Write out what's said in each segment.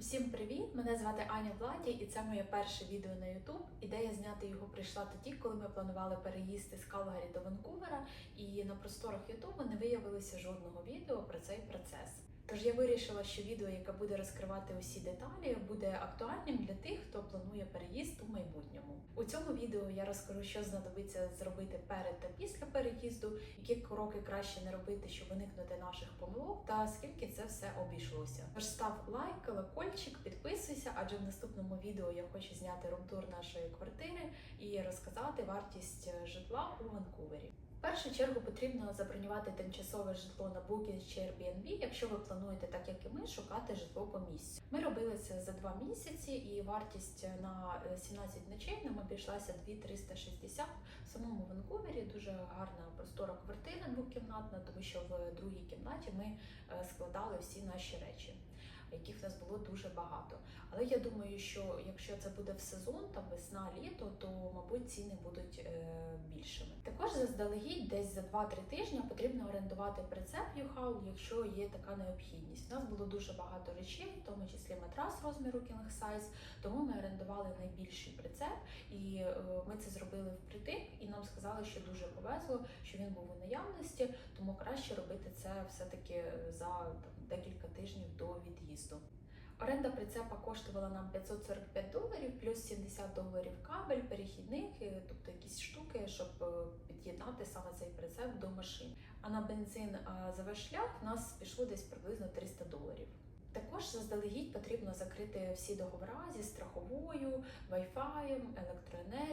Усім привіт! Мене звати Аня Владі, і це моє перше відео на YouTube. Ідея зняти його прийшла тоді, коли ми планували переїсти з Калгарі до Ванкувера, і на просторах YouTube не виявилося жодного відео про цей процес. Тож я вирішила, що відео, яке буде розкривати усі деталі, буде актуальним для тих, хто планує переїзд у майбутньому. У цьому відео я розкажу, що знадобиться зробити перед та після переїзду, які кроки краще не робити, щоб уникнути наших помилок, та скільки це все обійшлося. Тож став лайк, колокольчик, підписуйся, адже в наступному відео я хочу зняти румтур нашої квартири і розказати вартість житла у Ванкувері. В першу чергу потрібно забронювати тимчасове житло на Booking чи Airbnb, якщо ви плануєте, так як і ми, шукати житло по місцю. Ми робили це за два місяці, і вартість на е, 17 ночей нам обійшлася 2360 в самому Ванкувері. Дуже гарна простора квартира двокімнатна, тому що в другій кімнаті ми е, складали всі наші речі. Яких в нас було дуже багато. Але я думаю, що якщо це буде в сезон, там весна, літо, то мабуть ціни будуть е, більшими. Також заздалегідь десь за 2-3 тижні потрібно орендувати прицеп U-Haul, якщо є така необхідність. У нас було дуже багато речей, в тому числі матрас розміру king size, тому ми орендували найбільший прицеп, і е, ми це зробили впритик, і нам сказали, що дуже повезло, що він був у наявності, тому краще робити це все-таки за там, декілька тижнів до від'їзду. Оренда прицепа коштувала нам 545 доларів, плюс 70 доларів кабель, перехідник, тобто якісь штуки, щоб е, під'єднати саме цей прицеп до машин. А на бензин за весь шлях в нас пішло десь приблизно 300 доларів. Також заздалегідь потрібно закрити всі договори зі страховою, Wi-Fi, електроенергією,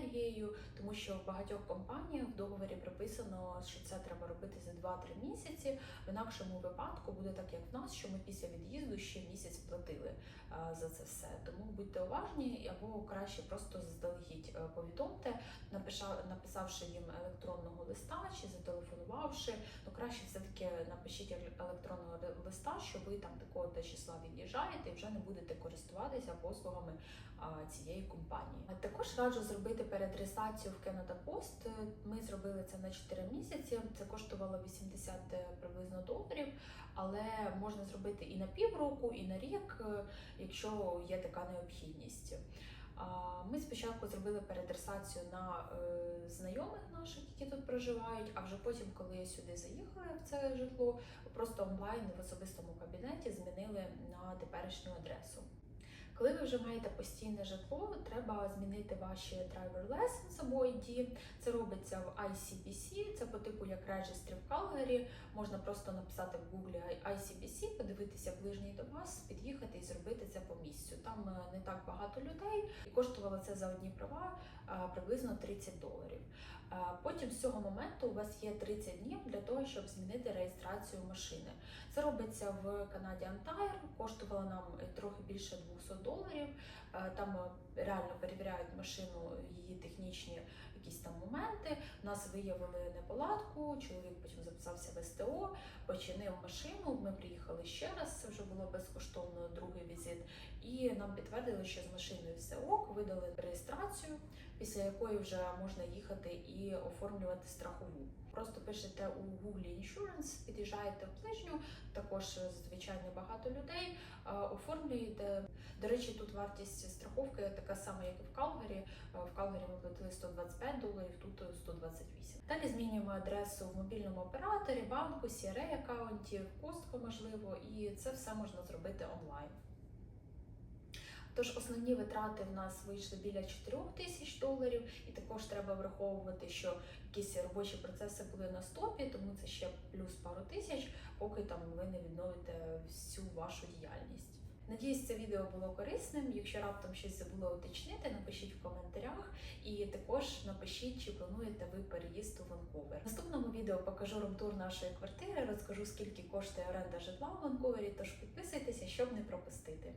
тому що в багатьох компаніях в договорі прописано, що це треба робити за 2-3 місяці. В інакшому випадку буде так, як в нас, що ми після від'їзду ще місяць платили за це все. Тому будьте уважні, або краще просто заздалегідь е, повідомте, написавши їм електронного листа чи зателефонувавши. Ну краще все-таки напишіть електронного листа, що ви там такого та числа від'їжджаєте і вже не будете користуватися послугами цієї компанії. Також раджу зробити перед реєстрацією в Canada Post. Ми зробили це на 4 місяці. Це коштувало 80 приблизно доларів, але можна зробити і на півроку, і на рік, е, якщо є така необхідність. Ми спочатку зробили переадресацію на е, знайомих наших, які тут проживають, а вже потім, коли сюди заїхали в це житло, просто онлайн в особистому кабінеті змінили на теперішню адресу. Коли ви вже маєте постійне житло, треба змінити ваші driver license або ID. Це робиться в ICBC, це по типу як Registry в Калгарі. Можна просто написати в Google ICBC, подивитися ближній до вас, під'їхати і зробити це по місцю. Там е, не так багато людей, і коштувало це за одні права е, приблизно 30 доларів. Потім з цього моменту у вас є 30 днів для того, щоб змінити реєстрацію машини. Це робиться в Канаді Tire, коштувало нам е, трохи більше 200 доларів. Е, Там е, реально перевіряють машину, її технічні якісь там моменти. Нас виявили неполадку. Чоловік потім записався в СТО, починив машину. Ми приїхали ще раз. Це вже було безкоштовно другий візит. І нам підтвердили, що з машиною все ок, видали реєстрацію, після якої вже можна їхати і оформлювати страхову. Просто пишете у Google Insurance, під'їжджаєте в ближню, також звичайно багато людей. е, Оформлюєте. До речі, тут вартість страховки така сама, як і в Калгарі. Е, В Калгарі ми платили 125 доларів, тут 128. Далі змінюємо адресу в мобільному операторі, банку, CRA аккаунті, Костко можливо, і це все можна зробити онлайн. Тож основні витрати в нас вийшли біля 4 тисяч доларів, і також треба враховувати, що якісь робочі процеси були на стопі, тому це ще плюс пару тисяч, поки там ви не відновите всю вашу діяльність. Надіюсь, це відео було корисним. Якщо раптом щось забула уточнити, напишіть в коментарях і також напишіть, чи плануєте ви переїзд у Ванкувер. В наступному відео покажу румтур нашої квартири, розкажу скільки коштує оренда житла у Ванкувері. Тож підписуйтеся, щоб не пропустити.